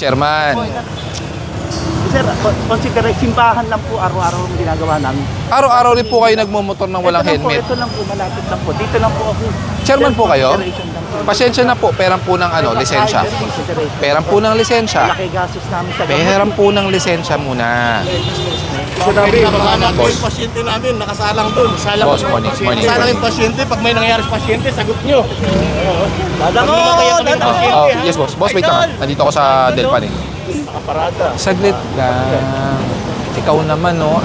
Chairman. Sir, consider simbahan lang po araw-araw ang ginagawa namin. Araw-araw rin po kayo nagmumotor ng walang ito lang helmet. Po, ito lang po, malapit lang po. Dito lang po ako. Chairman po kayo? Consideration. Pasensya na po, peran po ng ano, lisensya. Ay, consideration. Peran po ng lisensya. Malaki gastos namin sa gamot. Peran po ng lisensya muna. Sinabi, ko Boss. yung pasyente namin, nakasalang doon. Salang Boss, morning, morning. Salang yung pasyente, pag may nangyari sa pasyente, sagot nyo. Dadang Pag namatay kami ng Oh, pasyente, oh, ha? yes boss. Boss, wait lang. Nandito ako sa Delpan eh. Nakaparada. Saglit lang. Ikaw naman, no?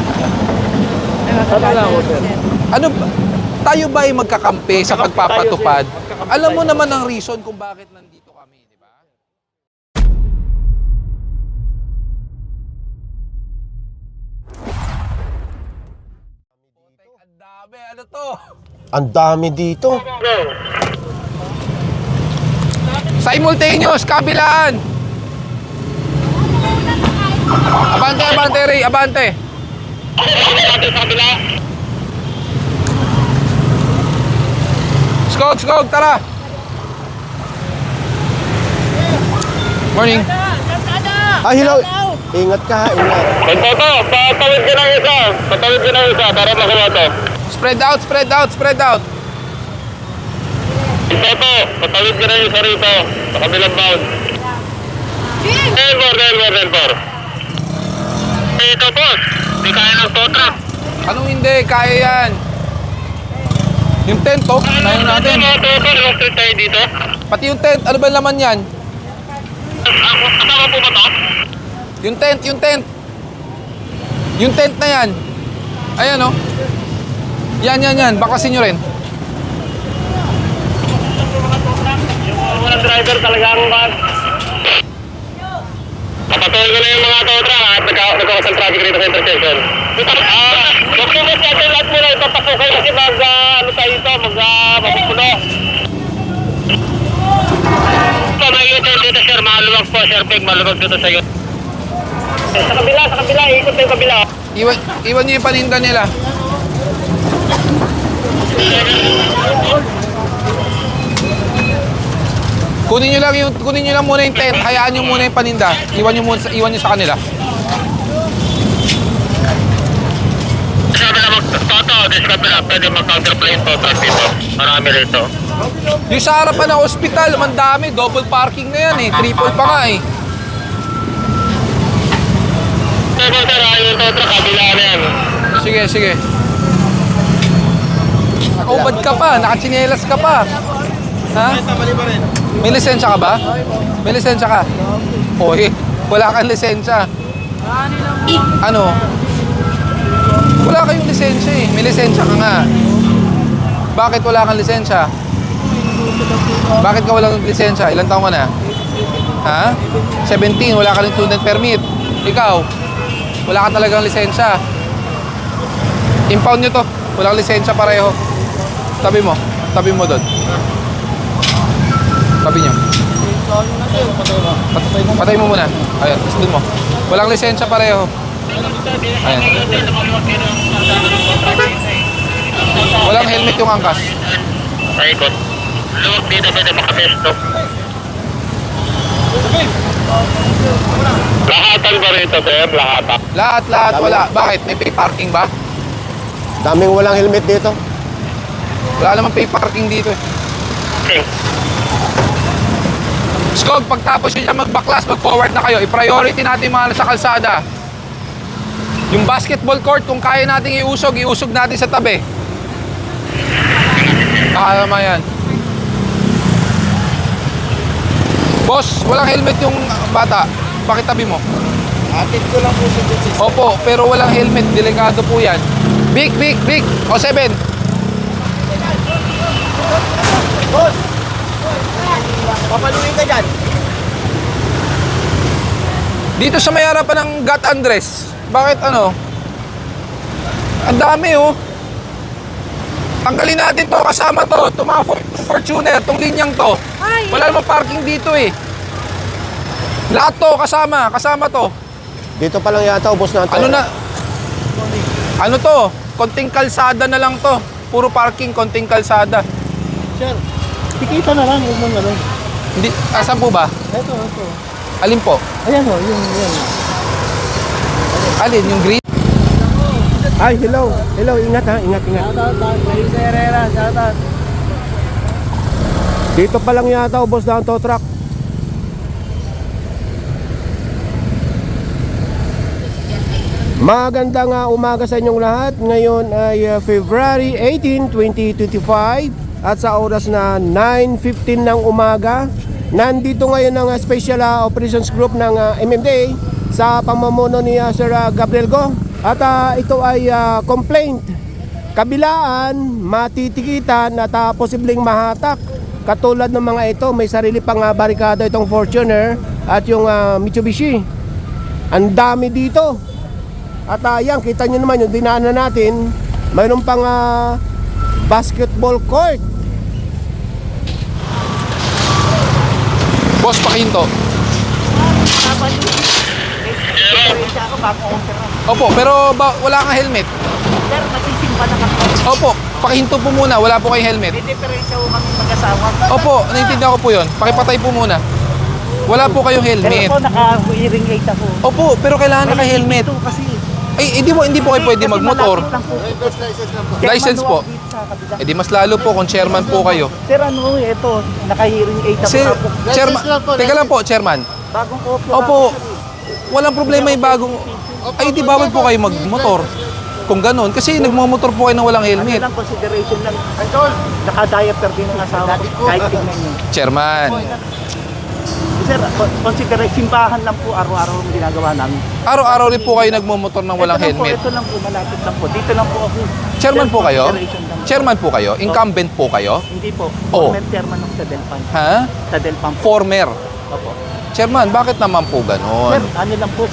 Ano ba? Tayo ba ay magkakampi sa pagpapatupad? Alam mo naman ang reason kung bakit nandito kami, di ba? Ang dami, ano to? Ang dami dito. Simultaneous, kabilaan! Abante, abante, Ray, abante! Skog, skog, tara! Morning. Ah, hello. Ingat ka, ingat. Toto, patawid ka ng isa. Patawid ka ng isa para makuha to. Spread out, spread out, spread out. Toto, patawid ka ng isa rito. Sa kabilang bound. Delmor, Delmor. Eh, ito boss. Hindi kaya ng tow truck. Anong hindi? Kaya yan. Yung tent, oh. Nahin natin. Ito, Toto, ilustri tayo dito. Pati yung tent, ano ba laman yan? Kasama po ba to? Yung tent, yung tent. Yung tent na yan. Ayan, oh. Yan, yan, yan. Bakasin nyo rin. Yung mga driver talaga ang bus. Papatuloy ko na yung mga tow truck at nagka- nagkakas ang traffic rito sa intersection. Ah, document natin lahat muna ipapasukay kasi mag, ah, ano tayo ito, mag, uh, mapupuno. Ito, may U-turn dito sir, maluwag po sir, Peg, maluwag dito sa iyo. Sa kabila, sa kabila, ikot yung kabila. Iwan, iwan nyo yung paninda nila. Kunin nyo lang yung kunin nyo lang muna yung tent. Hayaan nyo muna yung paninda. Iwan nyo muna iwan nyo sa kanila. Sabi na mag-toto, this kabila, pwede mag-counterplay yung tow truck dito. Marami rito. Yung sa harapan ng ospital, mandami. Double parking na yan eh. Triple pa nga eh. Sir, ah, yung tow truck, kabila na yan. Sige, sige. Nakaubad ka pa. Nakachinelas ka pa. Ha? May lisensya ka ba? May lisensya ka? Hoy, wala kang lisensya. Ano? Wala kayong lisensya eh. May lisensya ka nga. Bakit wala kang lisensya? Bakit ka walang lisensya? Ilan taong ka na? Ha? 17, wala ka rin student permit. Ikaw, wala ka talagang lisensya. Impound nyo to. Walang lisensya pareho. Tabi mo. Tabi mo doon. Tabi nyo. Pat patay mo muna. Ayan, tapos doon mo. Walang lisensya pareho. Ayan. Walang helmet yung angkas. Sa ikot. Luwag dito, pwede makapesto. Lahatan ba rito, sir? Lahatan. Lahat, lahat, wala. Bakit? May pay parking ba? Daming walang helmet dito. Wala naman pay parking dito eh. Okay. Skog, pagtapos nyo dyan magbaklas, mag-forward na kayo. I-priority natin yung mga nasa kalsada. Yung basketball court, kung kaya nating iusog, iusog natin sa tabi. Nakakama yan. Boss, walang helmet yung bata. Bakit tabi mo? Atid ko lang po sa. Opo, pero walang helmet. Delikado po yan. Big, big, big. O, seven. Papaluin ka dyan. Dito sa may harapan ng Gat Andres. Bakit ano? Ang dami oh. Tanggalin natin to kasama to. Itong mga For- Fortuner, itong linyang to. Wala namang parking dito eh. Lahat to kasama, kasama to. Dito pa lang yata, ubos na ito. Ano na? Ano to? Konting kalsada na lang to. Puro parking, konting kalsada. Sir, tikita na lang, huwag mong ano. Hindi, asan po ba? Ito, ito. Alin po? Ayan o, yung yun. Alin? Yung green? Ay, hello. Hello, ingat ha. Ingat, ingat. Melissa Herrera, shout out. Dito pa lang yata ubos na ang tow truck. Magandang uh, umaga sa inyong lahat. Ngayon ay uh, February 18, 2025 at sa oras na 9.15 ng umaga. Nandito ngayon ang uh, Special uh, Operations Group ng uh, MMDA sa pamumuno ni uh, Sir uh, Gabriel Go. At uh, ito ay uh, complaint kabilaan, matitikitan at uh, posibleng mahatak. Katulad ng mga ito, may sarili pang uh, barikada itong Fortuner at yung uh, Mitsubishi. Ang dami dito. At uh, yan, kita nyo naman yung dinaanan natin, mayroon pang uh, basketball court. Boss, pakinto. Opo, pero ba, wala kang helmet. Sir, nagsisimba na kami. Opo, pakihinto po muna. Wala po kayong helmet. May diferensya ko kami mag-asawa. Opo, naiintindihan ko po yun. Pakipatay po muna. Wala po kayong Pero helmet. ako, naka-hearing aid ako. Opo, pero kailangan naka-helmet. Kasi. Ay, hindi po, hindi po kayo pwede magmotor. lang po. License po. Kabila. Eh di mas lalo po kung chairman po kayo. Sir, ano ito, naka-hearing aid ako. Sir, Tapos, chairman, teka lang po, chairman. Bagong kopya. Opo, walang problema yung bagong... Ay, di bawal po kayo magmotor. Kung ganun, kasi nagmamotor po kayo na walang Ano helmet. lang, consideration lang. Naka-diaper din ang asawa ko. Kahit tingnan nyo. Chairman, Sir, consideration, simbahan lang po araw-araw ang ginagawa namin. araw-araw rin po kayo nagmamotor ng walang ito helmet. Po, ito lang po, malapit lang po. Dito lang po ako. Chairman Sir, po kayo? Chairman po kayo? Incumbent po kayo? Hindi po. Oh. Former chairman ng sa Delpan. Ha? Sa Delpan po. Former. Opo. Chairman, bakit naman po Sir, ganon? ano lang po.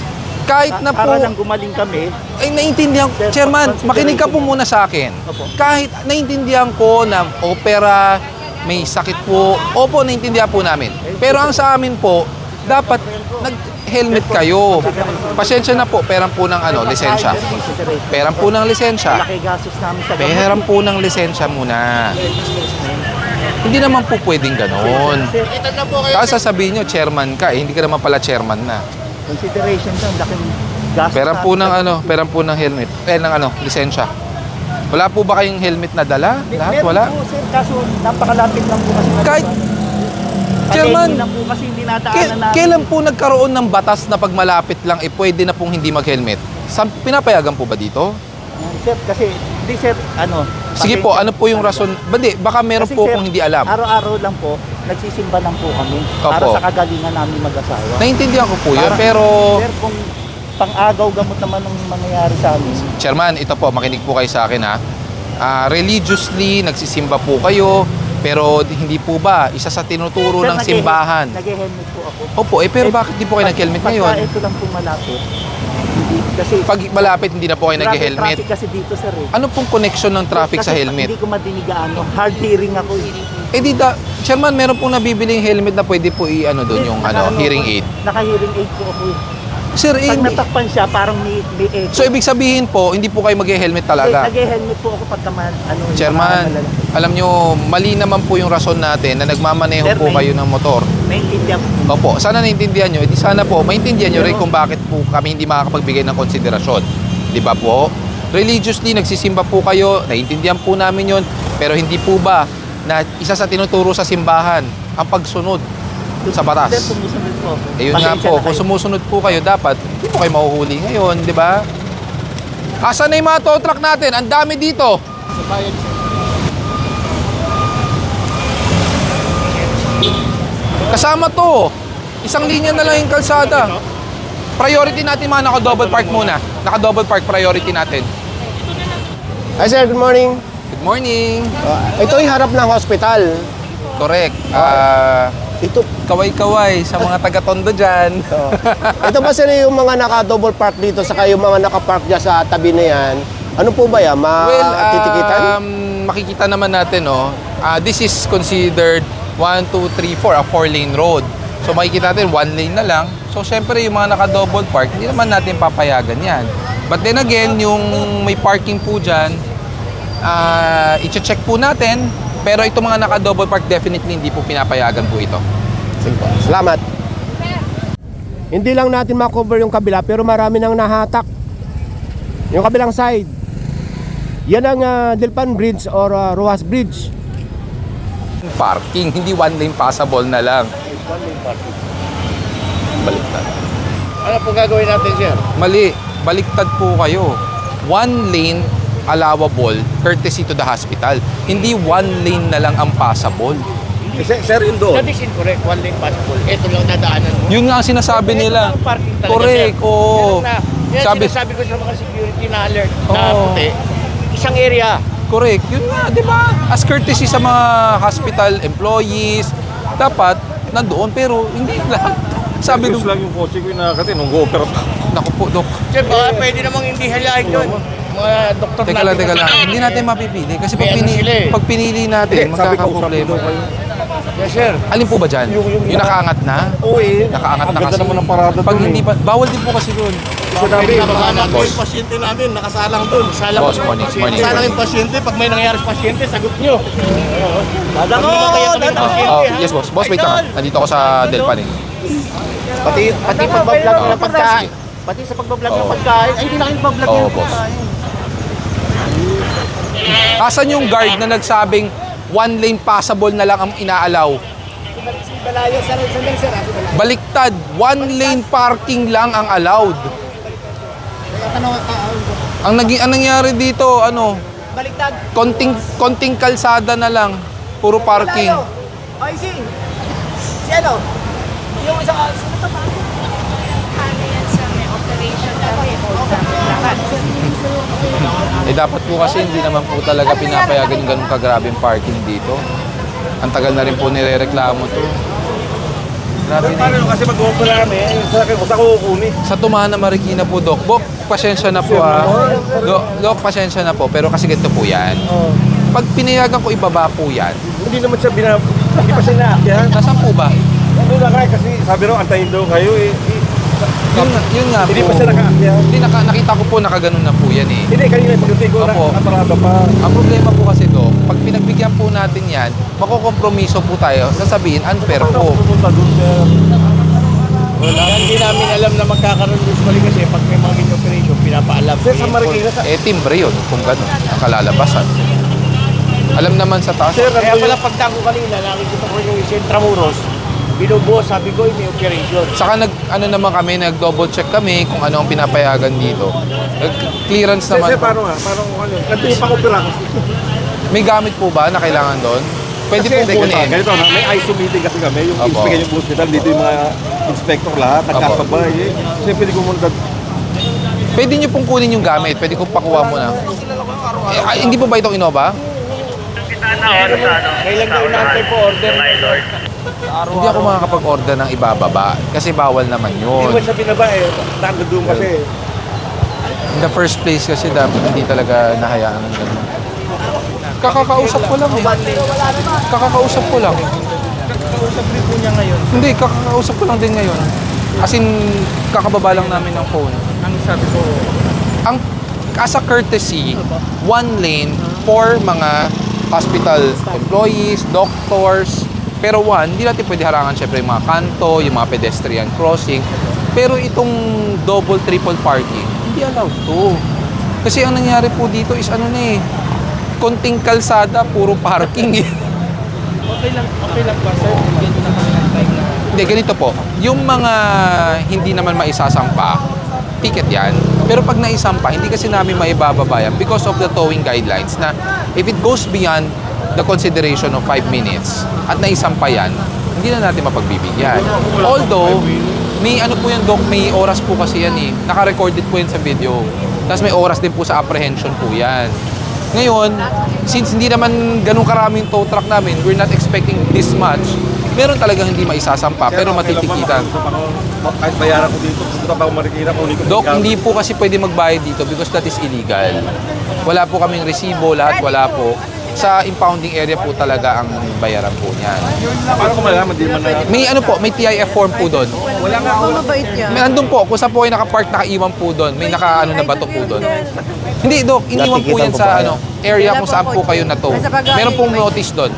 Kahit na po, Para lang gumaling kami. ay naintindihan ko. Sir, Chairman, makinig ka po muna sa akin. Opo. Kahit naintindihan ko na opera, may sakit po, opo, naintindihan po namin. Pero ang sa amin po, dapat nag-helmet kayo. Pasensya na po, peran po ng ano, lisensya. Sir, consideration. Peran po ng lisensya. Malaki gastos namin sa gamot. Peran po ng lisensya muna. Hindi naman po pwedeng ganon. Tapos sasabihin nyo, chairman ka, eh, hindi ka naman pala chairman na. consideration lang. Laking gastos Peran po ng ano, peran po ng helmet. Eh, ng ano, lisensya. Wala po ba kayong helmet na dala? Lahat Meron wala? Po, sir, kaso napakalapit lang po kasi. Kahit- Palengke Chairman, lang po kasi hindi K- nadaanan namin. kailan po nagkaroon ng batas na pag malapit lang, eh pwede na pong hindi mag-helmet? Sa, pinapayagan po ba dito? Sir, kasi, hindi sir, ano. Sige po, ano po yung rason? Badi, baka meron Kasi, po sir, kung hindi alam. Araw-araw lang po, nagsisimba lang po kami. Para Opo. sa kagalingan namin mag-asawa. Naintindihan ko po yun, Para- pero... Sir, kung pang-agaw gamot naman ang mangyayari sa amin. Chairman, ito po, makinig po kayo sa akin ha. Ah, religiously, nagsisimba po kayo, pero hindi po ba isa sa tinuturo Sir, ng simbahan? Nag-helmet po ako. Opo, eh pero Eh, bakit di po kayo nag-helmet Pagka ngayon? ito lang po malapit. Hindi, kasi Pag malapit, hindi na po kayo traffic- nag-helmet. Traffic kasi dito, sir. Eh. Ano pong connection ng traffic sa Kasi helmet? Hindi ko madinig ano. Hard hearing ako. eh. Eh di da, Chairman, meron pong nabibiling helmet na pwede po i-ano doon yung Naka- ano, hearing aid. Naka-hearing aid po ako. eh. Sir, eh, Pag natakpan siya, parang may, may echo. so ibig sabihin po, hindi po kayo mag-helmet talaga? Nag-helmet po ako pagka ma- ano, Chairman, alam nyo, mali naman po yung rason natin na nagmamaneho Sir, po may- kayo ng motor. Naintindihan ko. Opo, sana naintindihan nyo. Di sana po, maintindihan nyo rin kung bakit po kami hindi makakapagbigay ng konsiderasyon. Di ba po? Religiously, nagsisimba po kayo, naiintindihan po namin yon pero hindi po ba na isa sa tinuturo sa simbahan ang pagsunod sa Sir, batas? sumusunod po ako. Ayun nga Pasensya po, na kung kayo. sumusunod po kayo, dapat hindi po kayo mahuhuli ngayon, di ba? Asan na yung mga tow truck natin? Ang dami dito. Kasama to. Isang linya na lang yung kalsada. Priority natin mga naka-double park muna. Naka-double park priority natin. Hi sir, good morning. Good morning. Uh, ito yung harap ng hospital. Correct. Ah, Ito, kaway-kaway sa mga taga-tondo dyan. oh. ito ba sir yung mga naka-double park dito saka yung mga naka-park dyan sa tabi na yan? Ano po ba yan? Well, Matitikitan? um, makikita naman natin, no, ah, this is considered 1, 2, 3, 4, a 4-lane road. So makikita natin, one lane na lang. So syempre, yung mga naka-double park, hindi naman natin papayagan yan. But then again, yung may parking po dyan, ah, i-check po natin. Pero itong mga naka-double park, definitely hindi po pinapayagan po ito. Sige po. Salamat. Hindi lang natin makover yung kabila pero marami nang nahatak. Yung kabilang side. Yan ang ah, Delpan Bridge or ah, Ruas Bridge. Parking, hindi one lane passable na lang. Baliktad. Ano po gagawin natin, sir? Mali, baliktad po kayo. One lane allowable courtesy to the hospital. Hindi one lane na lang ang passable. Sir, sir yun doon. That is incorrect. One lane possible. Ito lang nadaanan mo. Yun nga ang sinasabi nila. Ito lang parking talaga, Correct, sir. oo. Yan, na, yan Sabi- sinasabi ko sa mga security na alert na Oo. puti. Isang area. Correct. Yun nga, di ba? As courtesy sa mga hospital employees, dapat nandoon pero hindi lahat. Sabi nung, lang yung kotse ko yung nakakati nung go-opera pa. naku po, Dok. Sir, baka pwede namang hindi halahin yun. Mga doktor Teka lang, teka lang. Hindi natin mapipili. Kasi pag, May ano pinili, eh. pag pinili natin, Sabi ko, magkakaproblema. daw kayo. Yes, sir. Alin po ba dyan? Yung- yung- Yung nakaangat na? Oo eh. Nakaangat Ang na ganda kasi. naman ng parada Pag doon hindi eh. pa, bawal din po kasi doon. Sinabi, natin Boss. yung pasyente namin, nakasalang doon. Salang Boss, morning, morning. Salang yung pasyente, pag may nangyari sa pasyente, sagot nyo. Dadako! Ah, Dadako! oh, yes, boss. Boss, wait lang. Nandito ako sa Delpan eh. Pati, pati pagbablog ng pagkain. Pati sa pagbablog ng Oo. pagkain. Ay, hindi na kayo pagbablog Oo, ng boss. pagkain. Asan yung guard na nagsabing one lane passable na lang ang inaalaw? Baliktad, one lane parking lang ang allowed. Ang naging ang nangyari dito, ano? Baliktad. Konting konting kalsada na lang, puro parking. Ay, si. Si ano? Yung isang... Ano yan sa may operation lahat. Eh dapat po kasi hindi naman po talaga pinapayagan yung ganun kagrabing parking dito. Ang tagal na rin po nirereklamo to. Grabe na Paano kasi mag-opera kami, sa akin, sa ko kukunin. Sa Tumana Marikina po, Dok. Bok, pasensya na po ha. Dok, Dok, pasensya na po. Pero kasi ganito po yan. Pag pinayagan ko ibaba po yan, Hindi naman siya binab... Hindi pa siya naakyan. nasaan po ba? Ano lang kaya kasi sabi raw antayin daw kayo eh. eh, Yun, nga- yun nga po. Hindi pa siya nakaakyat. Hindi, naka, nakita ko po nakaganon na po yan eh. Hindi, kanina pagdating ko na Opo. nakaparada pa. Ang problema po kasi, Dok, pag pinagbigyan po natin yan, makukompromiso po tayo, sasabihin, unfair Paano po. pupunta doon sir? Wala. Hindi namin alam na magkakaroon usually kasi pag may mga ganyan operation, pinapaalam. Sir, sa Marikina, sa... Eh, timbre yun, kung gano'n, ang kalalabasan. Alam naman sa taas. Sir, Kaya pala yung... pagtango kanina, nakikita ko yung Intramuros, binubuo, sabi ko, may operation. Saka nag ano naman kami, nag double check kami kung ano ang pinapayagan dito. Nag clearance naman. sir, paano nga? Paano kung ano? Yung pang-opera ko. May gamit po ba na kailangan doon? Pwede Kasi, po kunin. Ganito, na, may ISO meeting kasi kami, yung Opo. inspect yung hospital, dito yung mga inspector lahat, nagkasabay. Eh. Kasi pwede kumunta. Pwede niyo pong kunin yung gamit. Pwede kong pakuha mo na. Eh, ah, hindi po ba itong Innova? Kailan daw natin po order? Hindi ako makakapag-order ng ibababa kasi bawal naman Hindi yun. mo siya binaba eh. Nando doon kasi. In the first place kasi dapat hindi talaga nahayaan ng ganun. Kakakausap ko lang eh. Kakakausap ko lang. Kausap rin po niya ngayon. Hindi, kakakausap ko lang din ngayon. As in, kakababa lang namin ng phone. Ang sabi ko, Ang, as a courtesy, one lane for mga hospital employees, doctors. Pero one, hindi natin pwede harangan syempre yung mga kanto, yung mga pedestrian crossing. Pero itong double, triple parking, hindi allowed to. Kasi ang nangyari po dito is ano na eh, konting kalsada, puro parking eh. okay lang, okay lang pa sir. Ganito na kami ng time na. Hindi, ganito po. Yung mga hindi naman maisasampa, ticket yan. Pero pag naisampa, hindi kasi namin maibababa yan because of the towing guidelines na if it goes beyond the consideration of 5 minutes at naisampa yan, hindi na natin mapagbibigyan. Although, may ano po yan, Doc, may oras po kasi yan eh. Naka-recorded po yan sa video. Tapos may oras din po sa apprehension po yan. Ngayon, since hindi naman ganun karaming tow truck namin, we're not expecting this much, meron talagang hindi maisasampa, pero matitikitan. Kahit bayaran ko dito, pupunta pa ako Marikina, kunin ko. Dok, hindi po kasi pwede magbayad dito because that is illegal. Wala po kaming resibo, lahat wala po. Sa impounding area po talaga ang bayaran po niyan. Paano ko malaman, di man na... May ano po, may TIF form po doon. mabait niya. May andun po, kung saan po kayo nakapark, nakaiwan po doon. May naka ano na bato po doon. Hindi, Dok, iniwan po yan sa ano, area kung saan po kayo na to. Meron pong notice doon.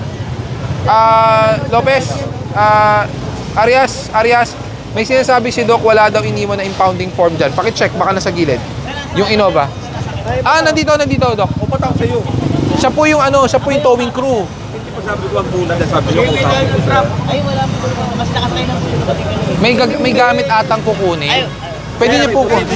Ah, Lopez, ah, Arias, Arias, May sinasabi si Doc, wala daw iniwan na impounding form dyan. Pakicheck, baka nasa gilid. Yung Innova. Ah, nandito, nandito, Doc. Upat ako sa'yo. Siya po yung ano, siya po yung towing crew. Hindi pa sabi ko ang muna dahil sabi ko kung sabi ko sa'yo. May, gag- may gamit atang kukunin. Pwede niyo po po. Kasi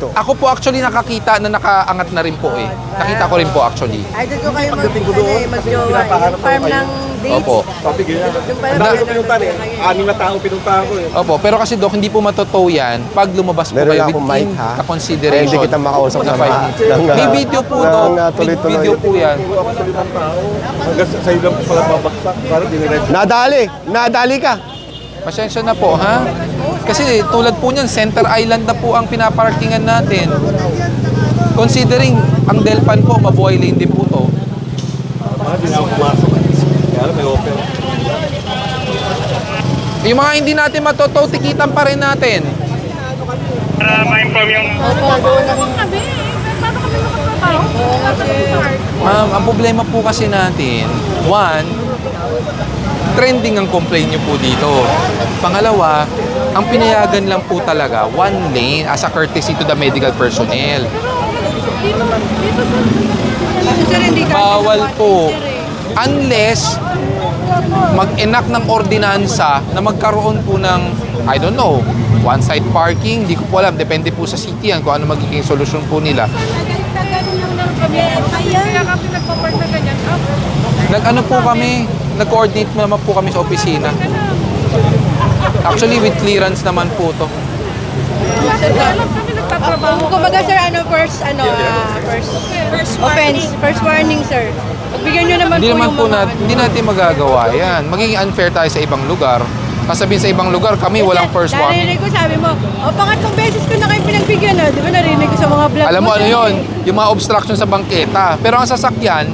ah. Doc, ako po actually nakakita na nakaangat na rin po eh. Nakita ko rin po actually. Ay, ko kayo mag, Pagdating ko doon, ano, eh, mag-jowa. pinapahanap farm ko kayo. ng dates. Opo. Sabi ko yan. Yung pala Ang dami ko pinuntahan eh. Anim na tao pinuntahan ko eh. Opo, pero kasi Doc, hindi po matotow yan pag lumabas po Meron kayo lang akong mic, ha? the consideration. Hindi kita makausap ng- ng, minutes. uh, May video po, ng, Doc. uh, May tuloy-tuloy. video po yan. Puro ako sa limang tao. Hanggang sa sa'yo lang pala babaksak. Para diniretso. Nadali, nadali ka. Pasensya na po, ha? Kasi tulad po niyan, Center Island na po ang pinaparkingan natin. Considering ang Delpan po, mabuhay lane din po to. Ah. Yung mga hindi natin matotow, tikitan pa rin natin. Para ma-inform yung Ma'am, ang problema po kasi natin, one, trending ang complaint nyo po dito. Pangalawa, ang pinayagan lang po talaga, one lane as a courtesy to the medical personnel. Bawal po. Unless mag-enact ng ordinansa na magkaroon po ng, I don't know, one-side parking, di ko po alam, depende po sa city yan kung ano magiging solusyon po nila. Nag-ano po kami, nag-coordinate naman po kami sa opisina. Actually, with clearance naman po to. Kumbaga sir, ano, first, ano, ah, first, offense, first warning sir. Pagbigyan nyo naman Hindi po naman yung po mga, na, hindi natin magagawa yan. Magiging unfair tayo sa ibang lugar. Sasabihin sa ibang lugar, kami walang first warning. Narinig ko, sabi mo, o pangatlong beses ko na kayo pinagbigyan, no? Di ba narinig ko sa mga vlog Alam mo ano sir? yon Yung mga obstruction sa bangketa. Pero ang sasakyan,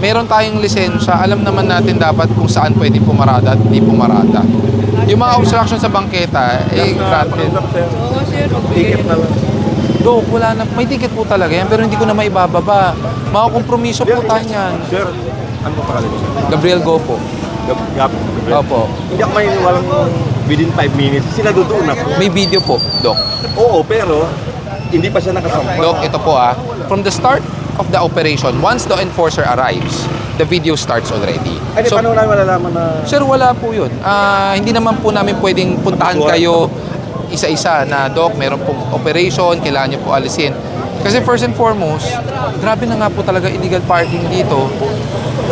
meron tayong lisensya. Alam naman natin dapat kung saan pwede pumarada at hindi pumarada. Yung mga obstruction sa bangketa, eh, granted. Oo, sir. Ticket na lang. Dok, wala na. May ticket po talaga yan, pero hindi ko na maibababa. Mga kompromiso po tayo yan. Sir, ano pa pangalan sir? Gabriel Gopo. Gab Gab Gabriel. Opo. Hindi ako may walang within 5 minutes. Sila doon ako. May video po, Dok. Oo, pero hindi pa siya nakasampa. Dok, ito po ah. From the start of the operation, once the enforcer arrives, the video starts already. Ay, So, paano namin malalaman na... Sir, wala po yun. Ah, hindi naman po namin pwedeng puntahan kayo isa-isa na, Doc, meron pong operation, kailangan nyo po alisin. Kasi first and foremost, grabe na nga po talaga illegal parking dito.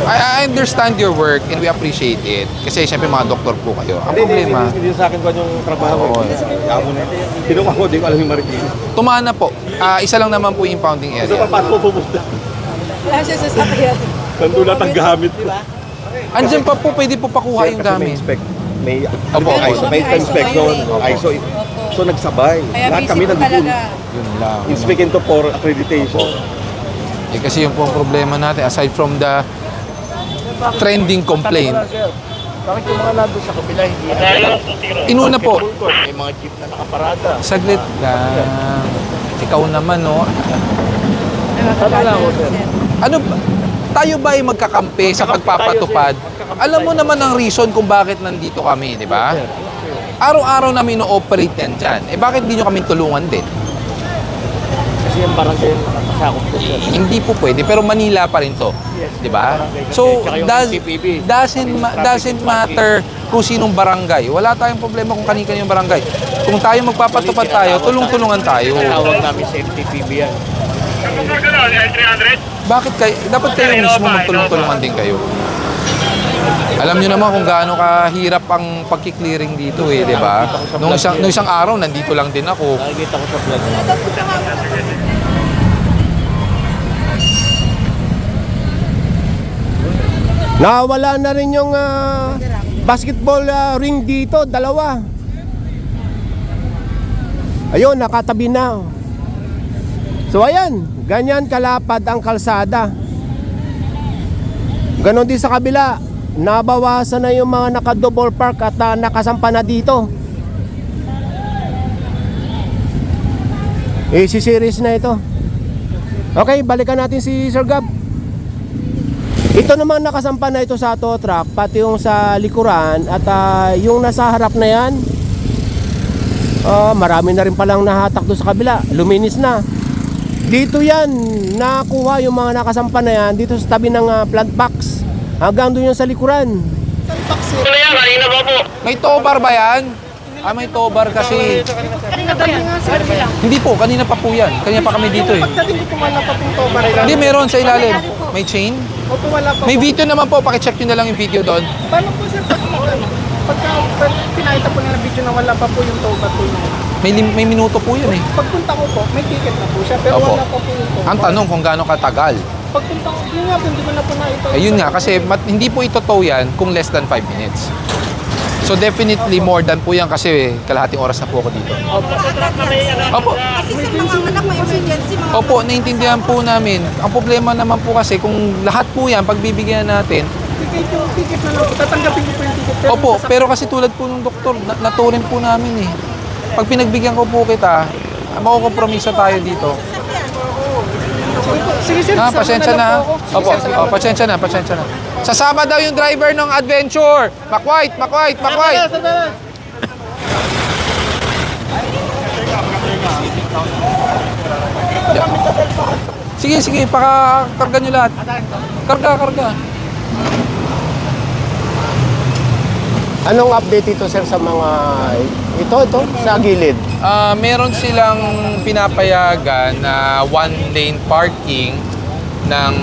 I, I understand your work and we appreciate it. Kasi syempre mga doktor po kayo. Ang Hindi, hindi, problema, hindi, hindi sa akin ba yung trabaho? Oo. Yamo na. Tinukha ko, di ko alam yung maritin. tumana po. Ah, isa lang naman po yung impounding Ito area. pa, paano ko pupunta? Wala siya sa sakyan. Nandun lahat ang gamit ko. Andyan pa po, pwede po pakuha yung Kasi may gamit. inspect. May, Opo, may, ISO, may Opo. inspection. ISO. So nagsabay. Kaya Lahat busy kami po nandun. talaga. Yun lang. Inspecting to for accreditation. Eh, kasi yung po ang problema natin, aside from the trending complaint, Bakit yung mga nandun sa kabila hindi inuna po, May mga jeep na nakaparada. Saglit lang. Ikaw naman, no? Ano lang ako, sir? Ano ba? Tayo ba ay magkakampi sa pagpapatupad? Alam mo naman ang reason kung bakit nandito kami, di ba? Araw-araw namin ino-operate yan dyan. Eh bakit di nyo kami tulungan din? Kasi yung barangay na nakasakop ko, sir. Hindi po pwede, pero Manila pa rin to. Di ba? So, Tsaka yung does, TPP. doesn't, ma- doesn't matter kung sinong barangay. Wala tayong problema kung kanina yung barangay. Kung tayo magpapatupad tayo, tulong-tulungan tayo. Tawag namin sa FTPB yan. Bakit kayo, dapat kayo mismo magtulong-tulungan din kayo. Alam niyo naman kung gaano kahirap ang pagki-clearing dito eh, di ba? Nung isang, nung isang araw, nandito lang din ako. Nakikita ko sa vlog. Nawala na rin yung ah, basketball ah, ring dito, dalawa. Ayun, nakatabi na. So ayan, ganyan kalapad ang kalsada. Ganon din sa kabila. Nabawasan na yung mga naka-double park at ah, nakasampa na dito. Si series na ito. Okay, balikan natin si Sir Gab. Ito naman nakasampa na ito sa tow truck, pati yung sa likuran at ah, yung nasa harap na yan, ah, marami na rin palang nahatak doon sa kabila, luminis na. Dito yan, nakuha yung mga nakasampa na yan dito sa tabi ng ah, plant box. Hanggang doon yung sa likuran. Ano yan? Kanina ba po? May tobar ba yan? Ah, may tobar kasi. Hindi po, kanina pa po yan. Kanina pa kami dito eh. Pagdating ko wala pa pong toba rin. Hindi, meron sa ilalim. May chain? Opo, wala pa May video naman po, pakicheck nyo na lang yung video doon. Paano po sir, pag, pagka pag pinakita po nila video na wala pa po yung toba po yun. May, lim- may minuto po yun eh. Pagpunta ko po, may ticket na po siya, pero Opo. wala pa po yung toba. Ang tanong kung gaano katagal. Pagpunta ko, yun nga po, hindi ko na po nakita. Ayun nga, kasi mat- hindi po ito tow yan kung less than 5 minutes. So definitely more than po yan kasi kalahating oras na po ako dito. Opo. Kasi sa mga anak may emergency, mga Opo, naintindihan po namin. Ang problema naman po kasi kung lahat po yan, pagbibigyan natin, Ticket yung ticket na lang po, tatanggapin ko po yung ticket. Opo, sasakyan- pero kasi tulad po ng doktor, na naturin po namin eh. Pag pinagbigyan ko po kita, makukompromiso tayo dito. Sige sir, Ha, sama pasensya na. ako. Sige, Opo, oh, pasensya na, pasensya na. Sasama daw yung driver ng adventure. Makwait, makwait, makwait. Sige, sige, pakakarga nyo lahat. Karga, karga. Anong update ito sir sa mga ito ito sa gilid? Ah, meron silang pinapayagan na one lane parking ng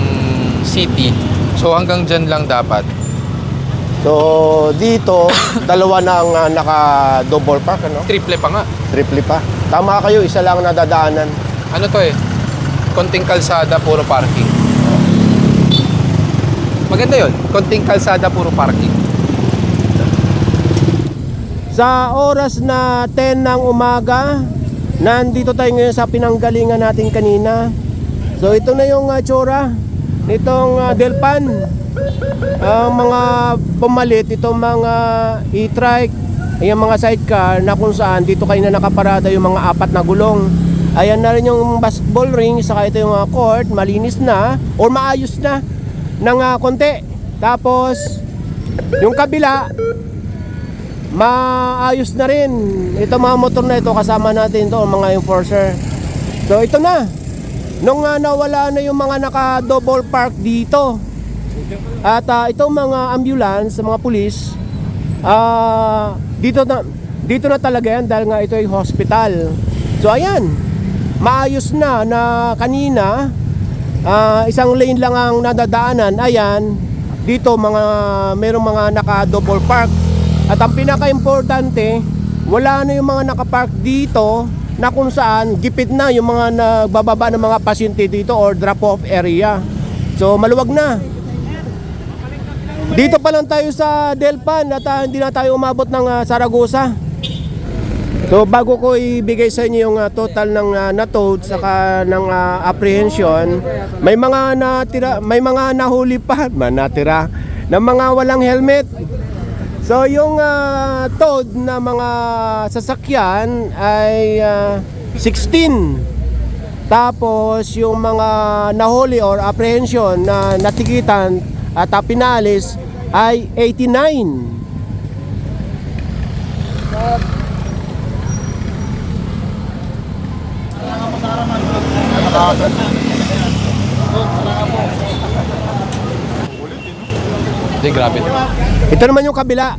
city. So hanggang dyan lang dapat. So dito dalawa na ang ah, naka double park ano? Triple pa nga. Triple pa. Tama kayo, isa lang nadadaanan. Ano to eh? Konting kalsada, puro parking. Maganda yon. Konting kalsada, puro parking. Sa oras na 10 ng umaga, nandito tayo ngayon sa pinanggalingan natin kanina. So ito na yung uh, tsura nitong ah, Delpan. Ang mga pumalit, itong mga e-trike, yung mga sidecar na kung saan dito kayo na nakaparada yung mga apat na gulong. Ayan na rin yung basketball ring, saka ito yung mga court, malinis na or maayos na ng ah, konti. Tapos, yung kabila, maayos na rin. Ito mga motor na ito, kasama natin to mga enforcer. So ito na. Nung ah, nawala na yung mga naka-double park dito. At ah, itong mga ambulance, mga pulis, ah, dito na dito na talaga yan dahil nga ito ay hospital. So ayan, maayos na na kanina ah, isang lane lang ang nadadaanan. Ayan, dito mga merong mga naka-double park. At ang pinaka-importante, wala na yung mga nakapark dito na kung saan gipit na yung mga nagbababa ng mga pasyente dito or drop-off area. So maluwag na. Dito pa lang tayo sa Delpan at ah, hindi na tayo umabot ng ah, Saragosa. So bago ko ibigay sa inyo yung ah, total ng uh, natowed saka ng ah, apprehension, may mga natira, may mga nahuli pa, man natira ng mga walang helmet. So yung uh, towed na mga sasakyan ay ah, 16. Tapos yung mga nahuli or apprehension na natikitan at uh, pinalis ay 89. Hindi, grabe. Ito naman yung kabila.